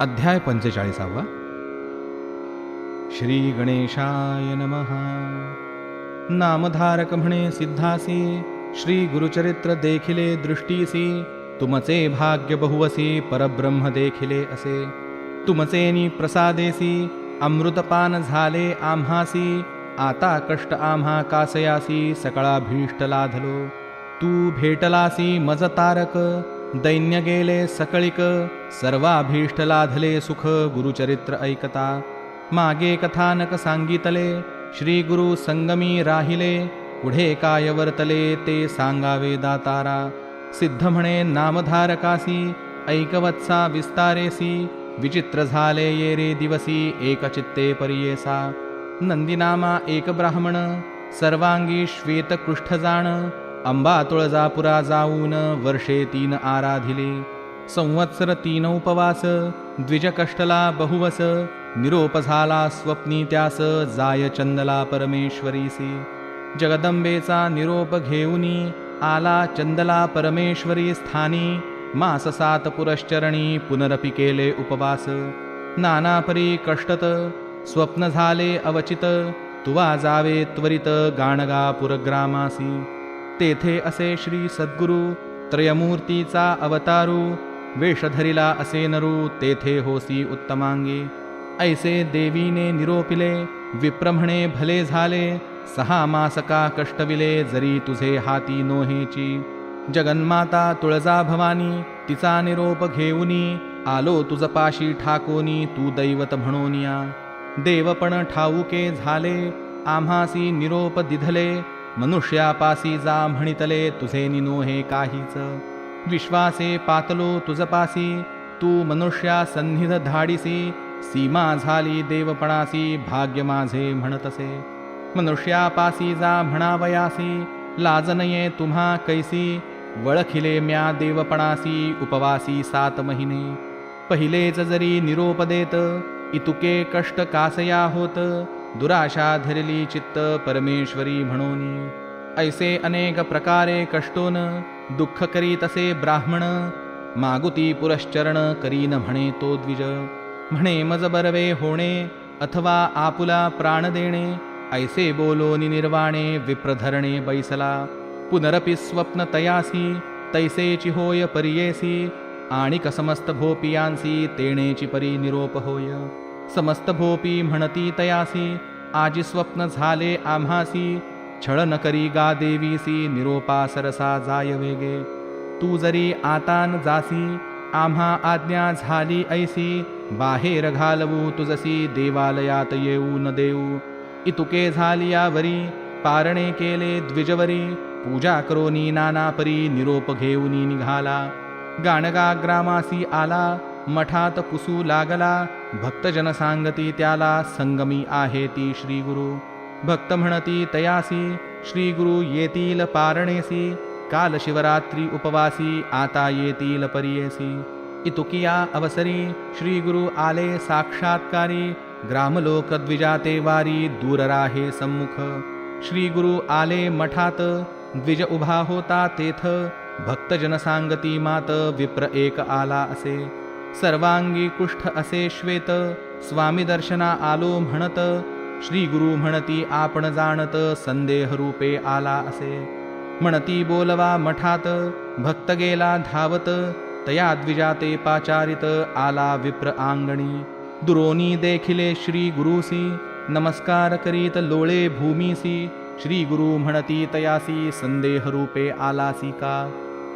अध्याय पंचेचाळीसावा. श्री गणेशाय नमः. नामधारक म्हणे सिद्धासी श्री गुरुचरित्र देखिले दृष्टीसी तुमचे भाग्य बहुवसी परब्रह्म देखिले असे. तुमचेनी प्रसादेसी अमृतपान झाले आम्हासी आता कष्ट आम्हा कासयासी सकळा भीष्ट लाधलो. तू भेटलासी मज तारक दैन्य गेले सकळिक सर्वाभीष्ट लाधले सुख गुरुचरित्र ऐकता मागे कथानक सांगितले श्री गुरु संगमी राहिले पुढे काय वर्तले ते सांगावे दातारा सिद्ध म्हणे नामधारकासी ऐकवत्सा विस्तारेसी विचित्र झाले ये रे दिवसी एकचित्ते परियेसा नंदिनामा एक ब्राह्मण सर्वांगी श्वेतकृष्ठ जाण अंबा तुळजापुरा जाऊन वर्षे तीन आराधिले. संवत्सर तीन उपवास द्विजकष्टला बहुवस निरोप झाला स्वप्नी त्यास जाय चंदला परमेश्वरीसी. जगदंबेचा निरोप घेऊनी आला चंदला परमेश्वरी स्थानी. मास सात पुरश्चरणी पुनरपि केले उपवास. नानापरी कष्टत स्वप्न झाले अवचित. तुवा जावे त्वरित गाणगापुरग्रामासी तेथे असे श्री सद्गुरु त्रयमूर्तीचा अवतारू वेषधरिला असे नरू तेथे होसी उत्तमांगी. ऐसे देवीने निरोपिले विप्रम्हणे भले झाले सहा मासका कष्टविले जरी तुझे हाती नोहेची. जगन्माता तुळजा भवानी तिचा निरोप घेऊनी आलो तुझपाशी ठाकोनी तू दैवत म्हणोनिया. देवपण ठाऊके झाले आम्हासी निरोप दिधले मनुष्यापासी जा म्हणितले तुझे निनो हे काहीच. विश्वासे पातलो तुझपासी तू मनुष्या सन्निध धाडिसी सीमा झाली देवपणासी भाग्य माझे म्हणतसे. मनुष्यापासी जा म्हणावयासी लाजनये तुम्हा कैसी वळखिले म्या देवपणासी उपवासी सात महिने. पहिलेच जरी निरोप देत इतुके कष्ट कासया होत दुराशा धरली चित्त परमेश्वरी म्हणून. ऐसे अनेक प्रकारे कष्टोन दुःख करी तसे ब्राह्मण मागुती पुरश्चरण करीन म्हणे तो द्विज. म्हणे मज बरवे होणे अथवा आपुला प्राण देणे ऐसे बोलो निर्वाणे विप्रधरणे बैसला. पुनरपि स्वप्न तयासी तैसेची होय परियेसी आणि कसमस्त भोपियांसी तेणेची परी निरोप होय. समस्त भोपी म्हणती तयासी आजी स्वप्न झाले आम्हासी छळ न करी गा देवीसी निरोपा सरसा जाय वेगे. तू जरी आतान जासी आम्हा आज्ञा झाली ऐसी बाहेर घालवू तुझसी देवालयात येऊ न देऊ. इतुके झाली यावरी पारणे केले द्विजवरी पूजा करोनी नाना परी निरोप घेऊनी निघाला. गाणगा ग्रामासी आला मठात पुसू लागला भक्तजन सांगती त्याला संगमी आहे ती श्रीगुरु। भक्त म्हणती तयासी श्रीगुरु येतील पारणेसी। काल शिवरात्री उपवासी आता येतील परियेसी। इतुकिया अवसरी श्रीगुरु आले साक्षात्कारी। ग्रामलोक द्विजाते वारी दूर राहे सम्मुख। श्रीगुरु आले मठात द्विज उभा होता तेथ। भक्तजन सांगती मात विप्र एक आला असे। सर्वांगी कुष्ठ असे श्वेत स्वामी दर्शना आलो म्हणत। श्री गुरु म्हणती आपण जाणत संदेह रूपे आला असे। म्हणती बोलवा मठात। भक्त गेला धावत। तया द्विजाते पाचारित आला विप्र आंगणी। दुरोनी देखिले श्री गुरुसी। नमस्कार करीत लोळे भूमीसी। श्री गुरु म्हणती तयासी संदेह रूपे आलासी का।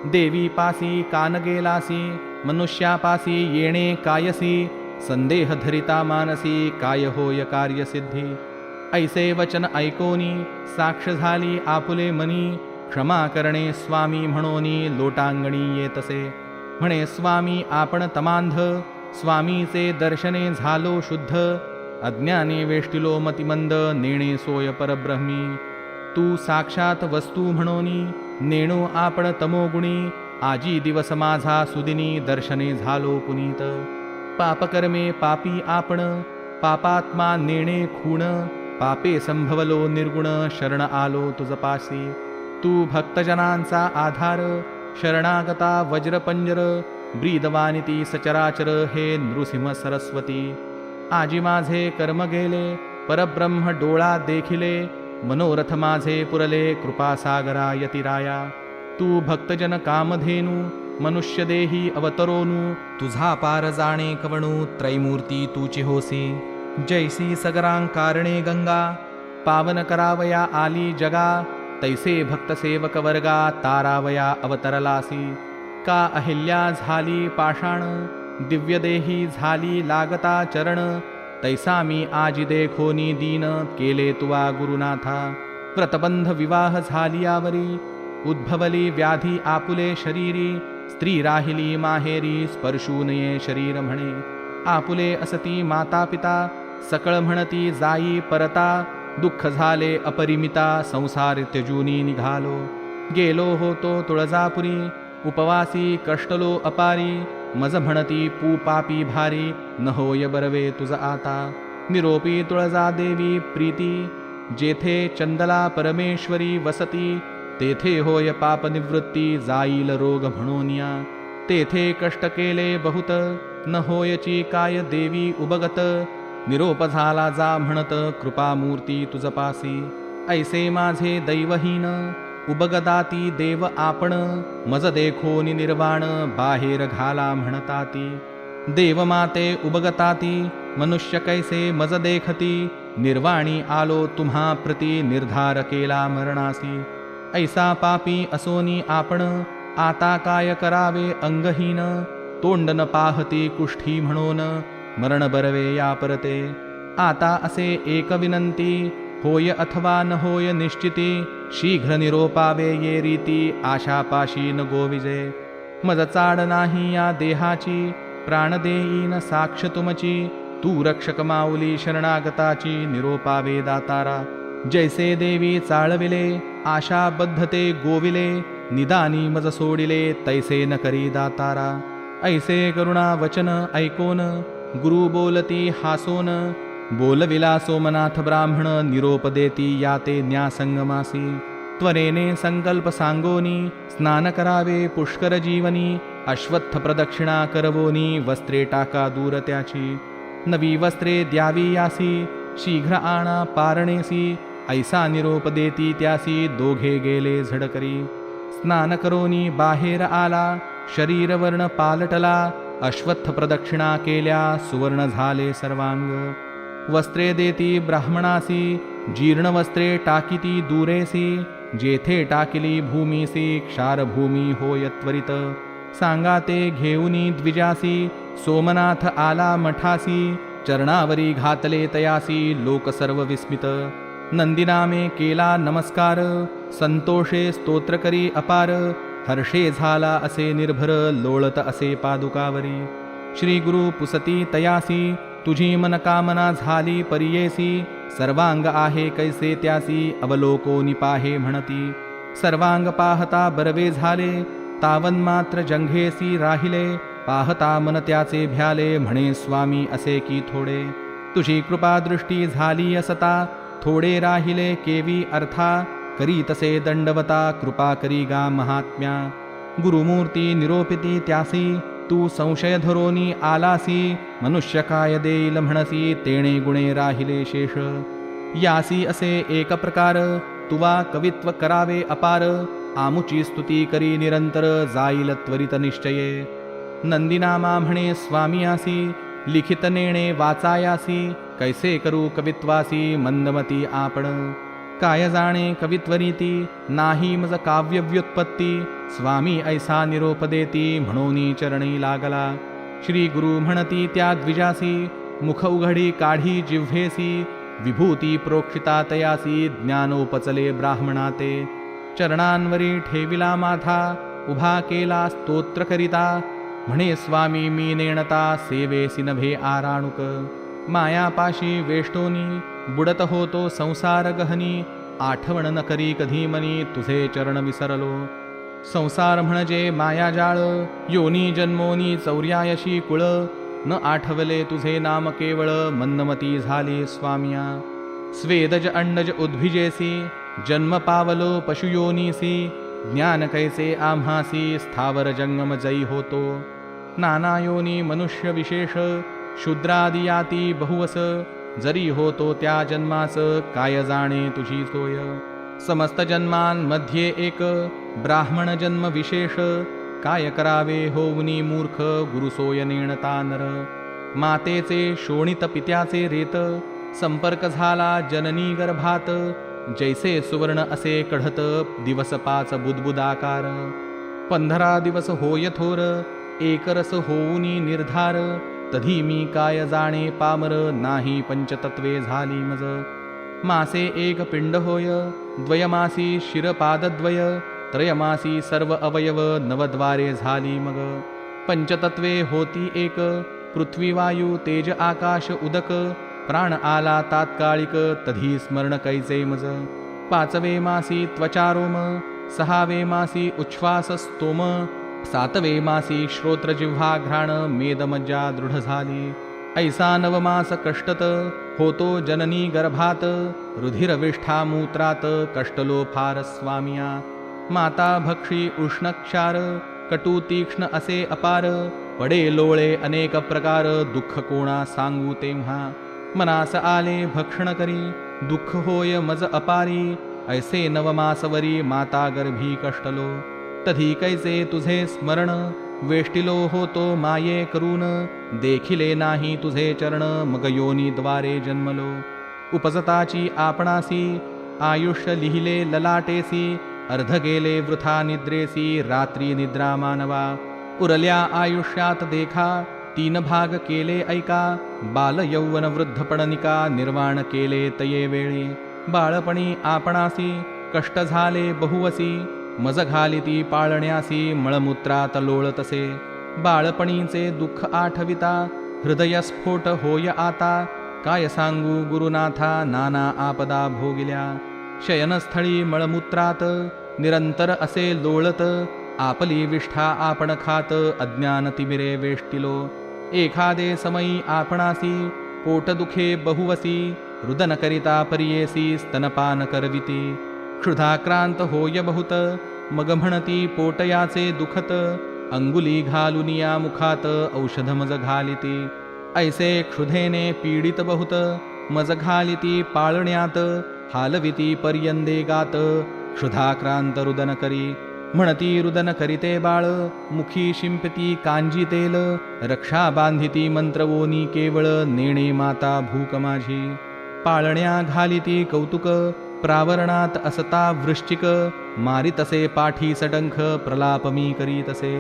देवी पासी कान गेलासी। मनुष्यापासी येणे कायसी संदेह धरिता मानसी काय होय कार्यसिद्धी। ऐसे वचन ऐकोनी साक्ष झाली आपुले मनी क्षमा करणे स्वामी म्हणोनी लोटांगणी येतसे म्हणे स्वामी आपण तमांध स्वामीचे दर्शने झालो शुद्ध अज्ञाने वेष्टिलो मतिमंद नेणे सोय परब्रह्मी। तू साक्षात वस्तू म्हणोनी नेणो आपण तमोगुणी आजी दिवस माझा सुदिनी दर्शने झालो पुनीत. पापकर्मे पापी आपण पापात्मा नेणे खूण पापे संभवलो निर्गुण शरण आलो तुझपासी तू भक्तजनांचा आधार शरणागता वज्रपंजर ब्रीदवानिती सचराचर हे नृसिंह सरस्वती. आजी माझे कर्म गेले परब्रह्म डोळा देखिले मनोरथ माझे पुरले कृपासागरा यतिराया तू भक्तजन कामधेनू मनुष्य देही अवतरोनू तुझा पार जाणे कवणू त्रैमूर्ती तूची होसी जैसी सगरांकारणे गंगा पावन करावया आली जगा तैसे भक्त सेवक वर्गा तारावया अवतरलासी। का अहिल्या झाली पाषाण दिव्यदेही झाली लागता चरण तैसा मी आजी देखोनी दीन केले तुवा गुरुनाथा। व्रतबंध विवाह झाली आवरी उद्भवली व्याधी आपुले शरीरी स्त्री राहिली माहेरी स्पर्शू नये शरीर म्हणे. आपुले असती माता पिता सकळ म्हणती जाई परता दुःख झाले अपरिमिता संसार त्यजूनी निघालो. गेलो होतो तुळजापुरी उपवासी कष्टलो अपारी मज म्हणती पू पापी भारी न होय बरवे तुझ आता. निरोपी तुळजा देवी प्रीती जेथे चंदला परमेश्वरी वसती तेथे होय पाप निवृत्ती जाईल रोग म्हणूनिया. तेथे कष्ट केले बहुत न होयची काय देवी उबगत. निरोप झाला जा म्हणत कृपामूर्ती तुझपासी ऐसे माझे दैवहीन उबगदाती देव आपण. मज देखोनी निर्वाण बाहेर घाला म्हणताती. देव माते उबगताती मनुष्य कैसे मज देखती. निर्वाणी आलो तुम्हा प्रती निर्धार केला मरणासी. ऐसा पापी असोनी आपण आता काय करावे अंगहीन? तोंड न पाहती कुष्ठी म्हणून मरण बरवे या परते. आता असे एक विनंती होय अथवा न होय निश्चिती शीघ्र निरोपावे ये रीती आशापाशी न गोविजे. मज चाड नाही या देहाची प्राण देईन साक्ष तुमची तू रक्षक माऊली शरणागताची निरोपावे दातारा. जैसे देवी चाळविले आशाबद्धते गोविले निदानी मज सोडिले तैसे न करी दातारा। ऐसे करुणा वचन ऐकोन गुरु बोलती हासोन। बोलविला सोमनाथ ब्राह्मण निरोप देती याते न्यासंगमासी। त्वरेने संकल्प सांगोनी स्नान करावे पुष्कर जीवनी अश्वत्थ प्रदक्षिणा करवोनी वस्त्रे टाका दूर त्याची। नवी वस्त्रे द्यावी यासी शीघ्र आणा पारणेसी ऐसा निरोप देती त्यासी दोघे गेले झडकरी. स्नान करोनी बाहेर आला शरीरवर्ण पालटला अश्वत्थ प्रदक्षिणा केल्या सुवर्ण झाले सर्वांग. वस्त्रे देती ब्राह्मणासी जीर्ण वस्त्रे टाकीती दूरेसी जेथे टाकिली भूमीसी क्षारभूमी होय त्वरित. सांगा ते घेऊनी द्विजासी सोमनाथ आला मठासी चरणावरी घातले तयासी लोक सर्व विस्मित. नंदिनामे केला नमस्कार संतोषे स्तोत्र करी अपार हर्षे झाला असे निर्भर लोळत असे पादुकावरी. श्री गुरु पुसती तयासी तुझी मनकामना झाली परियेसी सर्वांग आहे कैसे त्यासी अवलोको पाहे म्हणती. सर्वांग पाहता बरवे झाले तावन मात्र जंघेसी राहिले पाहता मन त्याचे भ्याले म्हणे स्वामी असे की थोडे. तुझी कृपादृष्टी झाली असता थोडे राहिले केवी अर्था करी तसे दंडवता कृपा करी गा महात्म्या. गुरुमूर्ती निरोपिती त्यासी तू संशय धरोनी आलासी मनुष्य काय देईल म्हणसी तेणे गुणे राहिले शेष. यासी असे एक प्रकार तुवा कवित्व करावे अपार आमुची स्तुती करी निरंतर जाईल त्वरित निश्चये. नंदिनामा म्हणे स्वामी आसी नेणे वाचायासी कैसे करू कवित्वासी मंदमती आपण। काय जाणे कवित्वरीती नाही मज काव्यव्युत्पत्ती। स्वामी ऐसा निरोप देती म्हणून चरणी लागला। श्री गुरु म्हणती त्या द्विजासी मुख उघडी काढी जिव्हेसी विभूती प्रोक्षिता तयासी ज्ञानोपचले ब्राह्मणाते। चरणांवरी ठेविला माथा उभा केला स्तोत्र करिता म्हणे स्वामी मी नेणता सेवेसी नभे आराणुक. मायापाशी वेष्टोनी बुडत होतो संसार गहनी. आठवण न करी कधीमनी तुझे चरण विसरलो. संसार म्हणजे मायाजाळ योनी जन्मोनी चौर्यायशी कुळ. न आठवले तुझे नाम केवळ मन्नमती झाली स्वामिया. स्वेदज अंडज उद्भिजेसी जन्म पावलो पशुयोनीसी. ज्ञान कैसे आम्हासी स्थावर जंगम जयी होतो. नानायोनी मनुष्य विशेष शूद्रादियाती बहुवस जरी होतो त्या जन्मास काय जाणे तुझी सोय? समस्त जन्मांमध्ये एक ब्राह्मण जन्म विशेष काय करावे होऊनी मूर्ख गुरुसोय नेणता नर मातेचे शोणित पित्याचे रेत संपर्क झाला जननी गर्भात जैसे सुवर्ण असे कढत दिवस पाच बुदबुदाकार? पंधरा दिवस होय थोर एकरस होऊनी निर्धार तधी मी काय जाणे पामर नाही पंचतत्वे झाली मज. मासे एक पिंड होय द्वयमासी शिरपादद्वय त्रयमासी सर्व अवयव नवद्वारे झाली मग. पंचतत्वे होती एक पृथ्वी वायू तेज आकाश उदक प्राण आला तात्कालिक तधी स्मरण कैचे मज. पाचवे मासी त्वचारोम सहावे मासी उच्छ्वास स्तोम सातवे मासी श्रोत्रजिव्हा घ्राण मेदमज्जा दृढ झाली ऐसा नवमास कष्टत होतो जननी गर्भात रुधिरविष्ठा मूत्रात कष्टलो फार स्वामिया माता भक्षी उष्णक्षार कटू तीक्ष्ण असे अपार पडे लोळे अनेक प्रकार दुःख कोणा सांगू तेव्हा। मनास आले भक्षण करी दुःख होय मज अपारी ऐसे नवमासवरी माता गर्भी कष्टलो। तधी कैसे तुझे स्मरण वेष्टिलो होतो माये करून देखिले नाही तुझे चरण मग योनीद्वारे जन्मलो। उपजताची आपणासी आयुष्य लिहिले ललाटेसी अर्ध गेले वृथा निद्रेसी रात्री निद्रा मानवा। उरल्या आयुष्यात देखा तीन भाग केले ऐका बाल यौवन वृद्धपणनिका निर्वाण केले तये वेळी। बाळपणी आपणासी कष्ट झाले बहुवसी मज घालिती पाळण्यासी मळमूत्रात लोळतसे बाळपणीचे दुःख आठविता हृदयस्फोट होय आता. काय सांगू गुरुनाथा नाना आपदा भोगिल्या. शयनस्थळी मळमूत्रात निरंतर असे लोळत आपली विष्ठा आपण खात अज्ञान तिमिरे वेष्टिलो. एखादे समयी आपणासी पोटदुखे बहुवसी रुदन करिता पर्येसी स्तनपान करविती. क्षुधाक्रांत होय बहुत मग म्हणती पोटयाचे दुखत अंगुली घालुनिया मुखात औषध मज घालिती. ऐसे क्षुधेने पीडित बहुत मज घालिती पाळण्यात हालविती पर्यंदे गात क्षुधाक्रांत रुदन करी. म्हणती रुदन करीते बाळ मुखी शिंपती कांजी तेल रक्षा बांधिती मंत्रवोनी केवळ नेणे माता भूक माझी. पाळण्या घालिती कौतुक प्रावरणात असता वृश्चिक मारितसे पाठी सडंख प्रलाप मी करीतसे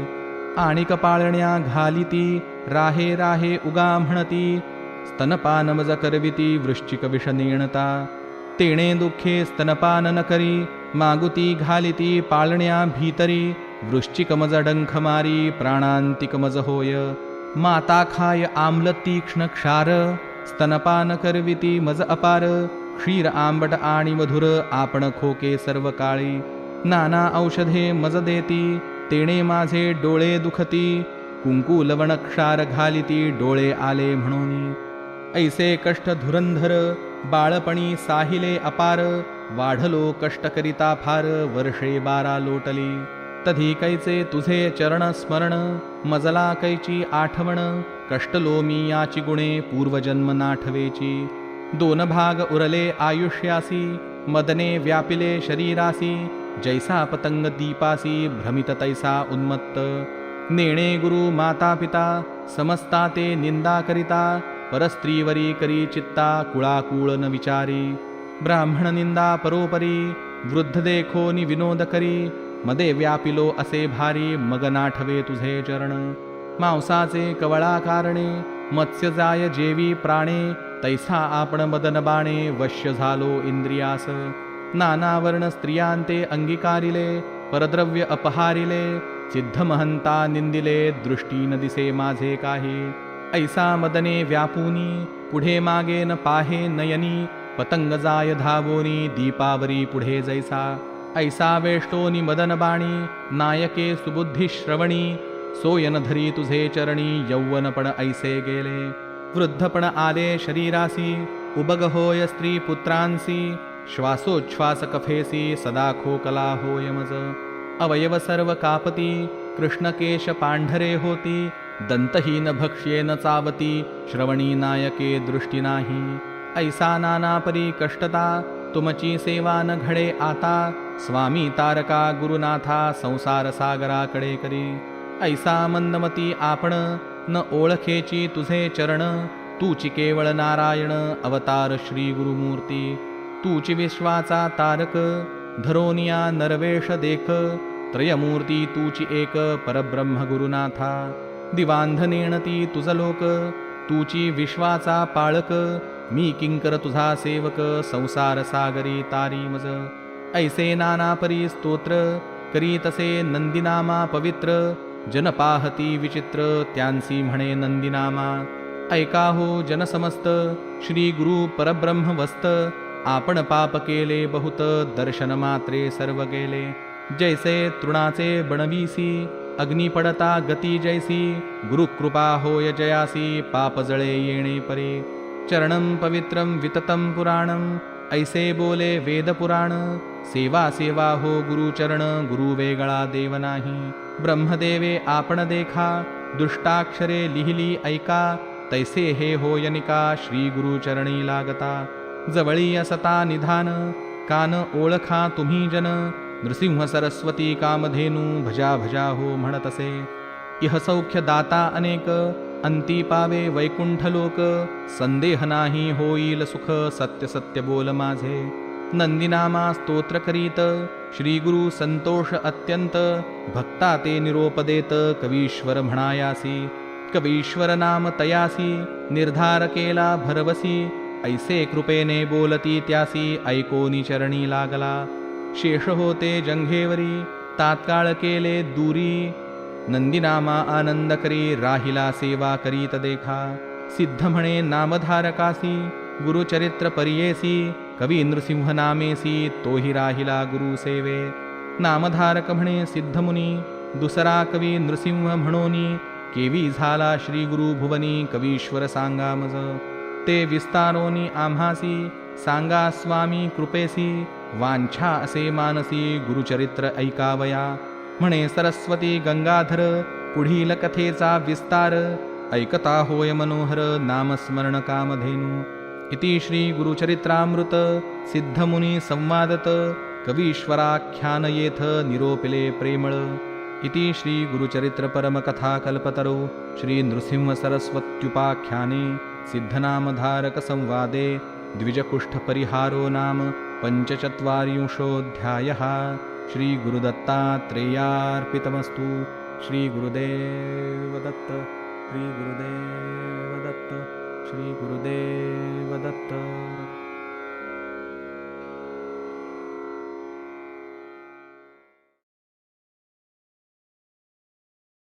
आणिक पाळण्या घालिती राहे राहे उगा म्हणती स्तनपानमज करविती वृश्चिक विषनेणता तेणे दुःखे स्तनपान न करी मागुती घालिती पाळण्या भीतरी वृश्चिक मज डंख मारी प्राणांतिक मज होय। माता खाय आम्ल तीक्ष्ण क्षार स्तनपान करविती मज अपार क्षीर आंबट आणि मधुर आपण खोके सर्व काळी. नाना औषधे मज देती तेणे माझे डोळे दुखती. कुंकू लवण क्षार घालिती डोळे आले म्हणून. ऐसे कष्ट धुरंधर बाळपणी साहिले अपार. वाढलो कष्ट करिता फार वर्षे बारा लोटली. तधी कैचे तुझे चरण स्मरण मजला कैची आठवण. कष्टलो मी याची गुणे पूर्वजन्म नाठवेची. दोन भाग उरले आयुष्यासी मदने व्यापिले शरीरासी जैसा पतंग दीपासी भ्रमित तैसा उन्मत्त। नेणे गुरु माता पिता समस्ता ते निंदा करिता परस्त्रीवरी करी चित्ता कुळाकुळ न विचारी। ब्राह्मण निंदा परोपरी वृद्ध देखो नि विनोद करी मदे व्यापिलो असे भारी मगनाठवे तुझे चरण। मांसाचे कवळा कारणे मत्स्य जाय जेवी प्राणे तैसा आपण मदन बाणे वश्य झालो इंद्रियास. नानावर्ण स्त्रियांते अंगीकारिले परद्रव्य अपहारिले सिद्ध महंता निंदिले दृष्टी न दिसे माझे काही. ऐसा मदने व्यापुनी पुढे मागे न पाहे नयनी पतंग जाय धावोनी दीपावरी पुढे जैसा. ऐसा वेष्टोनी मदन बाणी नायके सुबुद्धी श्रवणी सोयन धरी तुझे चरणी यौवनपण ऐसे गेले. वृद्धपण आले शरीरासी उबग होय स्त्री पुत्रांसी श्वासोच्छ्वास कफेसी सदा खोकला होय मज अवयव सर्व कापती कृष्णकेश पांढरे होती दंतहीन भक्ष्येन चावती श्रवणी नायके दृष्टी नाही। ऐसा नानापरी कष्टता तुमची सेवा न घडे आता स्वामी तारका गुरुनाथा संसार सागराकडे करी। ऐसा मंदमती आपण न ओळखेची तुझे चरण तूची केवळ नारायण अवतार श्री गुरुमूर्ती. तूची विश्वाचा तारक धरोनिया नरवेश देख त्रयमूर्ती तूची एक परब्रह्म गुरुनाथा दिवांधनेण ती तुझ लोक तूची विश्वाचा पाळक मी किंकर तुझा सेवक संसार सागरी तारी मज ऐसे नाना परी स्तोत्र करीतसे नंदीनामा पवित्र जनपाहती विचित्र त्यांसी म्हणे नंदिनामा. ऐका हो जनसमस्त श्री गुरु परब्रह्म वस्त आपण पाप केले बहुत दर्शन मात्रे सर्व गेले. जैसे तृणाचे बणवीसी अग्नी पडता गती जैसी. गुरुकृपा होय जयासी पाप जळे येणे परे. चरणं पवित्रं विततं पुराणं ऐसे बोले वेदपुराण. सेवा सेवा हो गुरुचरण गुरु वेगळा देव नाही. ब्रह्मदेवे आपण देखा दुष्टाक्षरे लिहिली ऐका तैसे हे होयनिका श्री गुरुचरणी लागता। जवळी असता निधान कान ओळखा तुम्ही जन नृसिंह सरस्वती कामधेनू भजा भजा हो म्हणत असे इह सौख्य दाता अनेक अंती पावे वैकुंठ लोक संदेह नाही होईल सुख सत्य सत्य बोल माझे। नंदिनामा स्तोत्र करीत श्रीगुरु संतोष अत्यंत भक्ता ते निरोपदेत कवीश्वर म्हणायासी कवीश्वर नाम तयासी निर्धार केला भरवसी ऐसे कृपेने बोलती त्यासी ऐकोनी चरणी लागला। शेष होते जंघेवरी तात्काळ केले दूरी। नंदीनामा आनंद करी राहिला सेवा करीत देखा। सिद्ध म्हणे नामधारकासी गुरुचरित्र परियेसी कवी इंद्रसिंह नामेसी तोही राहिला गुरु सेवे। नामधारक म्हणे सिद्धमुनी दुसरा कवी नृसिंह म्हणोनी केवी झाला श्री गुरु भुवनी कवीश्वर सांगा मज ते विस्तारोनी आम्हासी सांगा स्वामी कृपेसी वांछा असे मानसी गुरुचरित्र ऐकावया। म्हणे सरस्वती गंगाधर पुढील कथेचा विस्तार ऐकता होय मनोहर नामस्मरण कामधेनू। इति श्रीगुरुचरित्रामृत सिद्धमुनिसंवादत कवीश्वराख्यानयेथ निरोपिले प्रेमळ इति श्रीगुरुचरित्रपरमकथाकल्पतरौ श्रीनृसिंहसरस्वत्युपाख्याने सिद्धनामधारकसंवादे द्विजकुष्ठपरिहारो नाम पञ्चचत्वारिंशोऽध्यायः श्रीगुरुदत्तात्रेयार्पितमस्तु श्रीगुरुदेवदत्त श्रीगुरुदेवदत्त श्री गुरुदेव दत्त